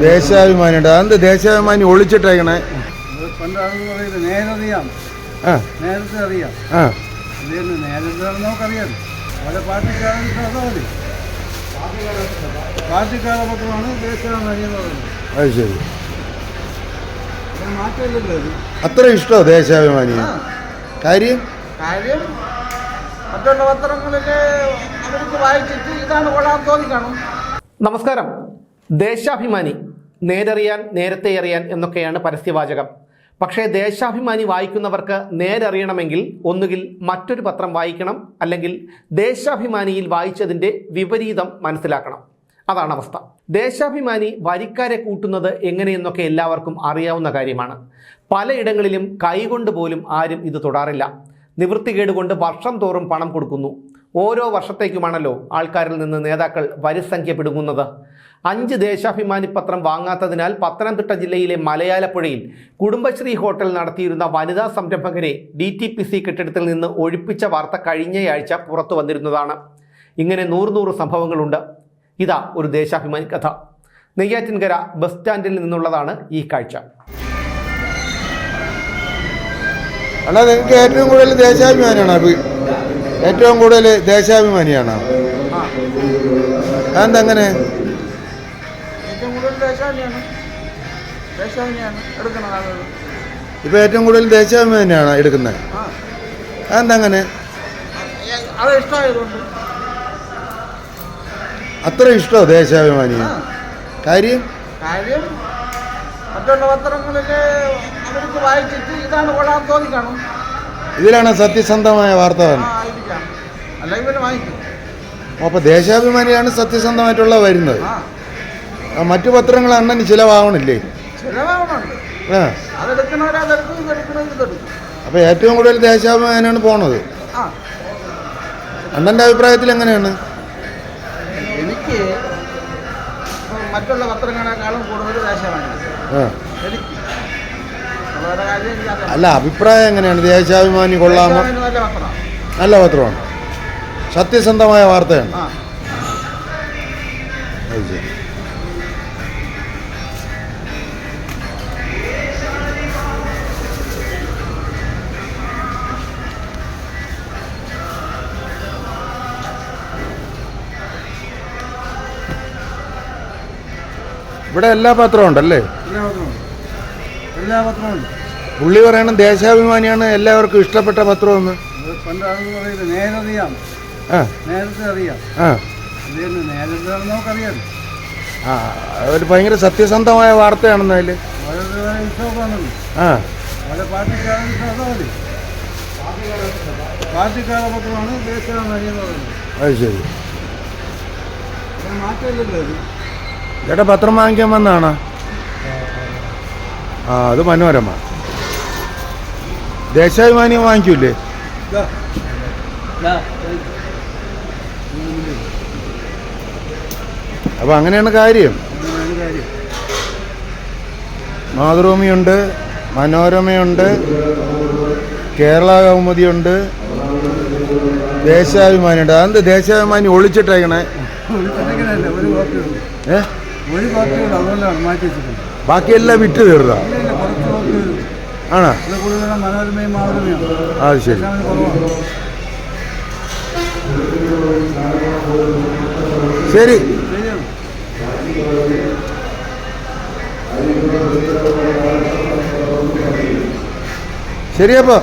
ദേശാഭിമാനിയുണ്ട് അതെന്ത് ദേശാഭിമാനി ഒളിച്ചിട്ടേക്കണേ? പണ്ട് അത് പറയുന്നത് നേരറിയാം. ആ. നേരത്തെ അറിയാം. ആ. ഇല്ലെന്ന് നേരത്തെ നമുക്കറിയാം. പല പാർട്ടിക്കാരും അതാമതി പത്രമാണ് ദേശാഭിമാനി എന്ന് പറയുന്നത്. അത് ശരി. അത്ര ഇഷ്ടമോ ദേശാഭിമാനി? കാര്യം? കാര്യം മറ്റുള്ള പത്രങ്ങളിലെ അവർക്ക് വായിച്ചിട്ട് ഇതാണ് കൊള്ളാൻ തോന്നി കാണും നമസ്കാരം. ദേശാഭിമാനി നേരറിയാൻ നേരത്തെ അറിയാൻ എന്നൊക്കെയാണ് പരസ്യവാചകം. പക്ഷേ ദേശാഭിമാനി വായിക്കുന്നവർക്ക് നേരറിയണമെങ്കിൽ ഒന്നുകിൽ മറ്റൊരു പത്രം വായിക്കണം അല്ലെങ്കിൽ ദേശാഭിമാനിയിൽ വായിച്ചതിന്റെ വിപരീതം മനസ്സിലാക്കണം. അതാണ് അവസ്ഥ. ദേശാഭിമാനി വരിക്കാരെ കൂട്ടുന്നത് എങ്ങനെയെന്നൊക്കെ എല്ലാവർക്കും അറിയാവുന്ന കാര്യമാണ്. പലയിടങ്ങളിലും കൈകൊണ്ട് പോലും ആരും ഇത് തൊടാറില്ല. നിവൃത്തികേട് കൊണ്ട് വർഷം തോറും പണം കൊടുക്കുന്നു. ഓരോ വർഷത്തേക്കുമാണല്ലോ ആൾക്കാരിൽ നിന്ന് നേതാക്കൾ വരിസംഖ്യ പിടുങ്ങുന്നത് അഞ്ച് ദേശാഭിമാനി പത്രം വാങ്ങാത്തതിനാൽ പത്തനംതിട്ട ജില്ലയിലെ മലയാലപ്പുഴയിൽ കുടുംബശ്രീ ഹോട്ടൽ നടത്തിയിരുന്ന വനിതാ സംരംഭകരെ ഡി ടി പി സി കെട്ടിടത്തിൽ നിന്ന് ഒഴിപ്പിച്ച വാർത്ത കഴിഞ്ഞയാഴ്ച പുറത്തു വന്നിരുന്നതാണ്. ഇങ്ങനെ നൂറ് നൂറ് സംഭവങ്ങളുണ്ട്. ഇതാ ഒരു ദേശാഭിമാനി കഥ. നെയ്യാറ്റിൻകര ബസ് സ്റ്റാൻഡിൽ നിന്നുള്ളതാണ് ഈ കാഴ്ച. അല്ല നിങ്ങൾക്ക് ഏറ്റവും കൂടുതൽ ദേശാഭിമാനിയാണ് ഏറ്റവും കൂടുതൽ ദേശാഭിമാനിയാണ്? അതെന്തങ്ങനെ? ഇപ്പൊ ഏറ്റവും കൂടുതൽ ദേശാഭിമാനിയാണ് എടുക്കുന്നത് അതെങ്ങനെ അതെന്തങ്ങനെ? അത്ര ഇഷ്ടമോ ദേശാഭിമാനി? കാര്യം? കാര്യം മറ്റുള്ള പത്രങ്ങളിലെ അവർക്ക് വായിച്ചിട്ട് ഇതാണ് കൊള്ളാൻ ഇതിലാണ് സത്യസന്ധമായ വാർത്ത അല്ലെങ്കിൽ പിന്നെ വാങ്ങിക്കും. അപ്പൊ ദേശാഭിമാനിയാണ് സത്യസന്ധമായിട്ടുള്ള വരുന്നത്. മറ്റു പത്രങ്ങൾ അണ്ണന് ചിലവാകണില്ലേ അതെടുക്കണവരെ ഇതെടുക്കണവർ ഇതെടുക്കും അപ്പൊ ഏറ്റവും കൂടുതൽ ദേശാഭിമാനിയാണ് പോണത്. അണ്ണന്റെ അണ്ണന്റെ അഭിപ്രായത്തിൽ എങ്ങനെയാണ്? എനിക്ക് മറ്റുള്ള പത്രങ്ങളെക്കാളും കൂടുതൽ ദേശാഭിമാനി. എനിക്ക്. അല്ല അഭിപ്രായം എങ്ങനെയാണ്? ദേശാഭിമാനി കൊള്ളാമോ? നല്ല പത്രമാണ്. സത്യസന്ധമായ വാർത്തയാണ്. ഇവിടെ എല്ലാ പത്രവും ഉണ്ടല്ലേ? എല്ലാ പത്രവും ഉണ്ട്. പുള്ളി പറയണം ദേശാഭിമാനിയാണ് എല്ലാവർക്കും ഇഷ്ടപ്പെട്ട പത്രമെന്ന്. നേരറിയാം. നേരത്തെ അറിയാം. ആ. ഇതെന്ന് നേരത്തെ നമുക്കറിയാം ആ ഒരു ഭയങ്കര സത്യസന്ധമായ വാർത്തയാണെന്ന് അതിൽ ആ. പറയുന്നത്. അത് ശരി. ചേട്ടാ പത്രം വാങ്ങിക്കാൻ വന്നാണ്? ആ അത് മനോരമ. ദേശാഭിമാനിയും വാങ്ങിക്കൂലേ ഇതാ. അങ്ങനെയാണ് കാര്യം. മാതൃഭൂമിയുണ്ട് മനോരമയുണ്ട് കേരള കൗമുദിയുണ്ട് ദേശാഭിമാനിയുണ്ട്. അതെന്ത് ദേശാഭിമാനി ഒളിച്ചിട്ടേക്കണേ? ബാക്കിയെല്ലാം വിറ്റ് തീർത്താ ആണോ? അത് ശരി. ശരി. ശരിയപ്പോ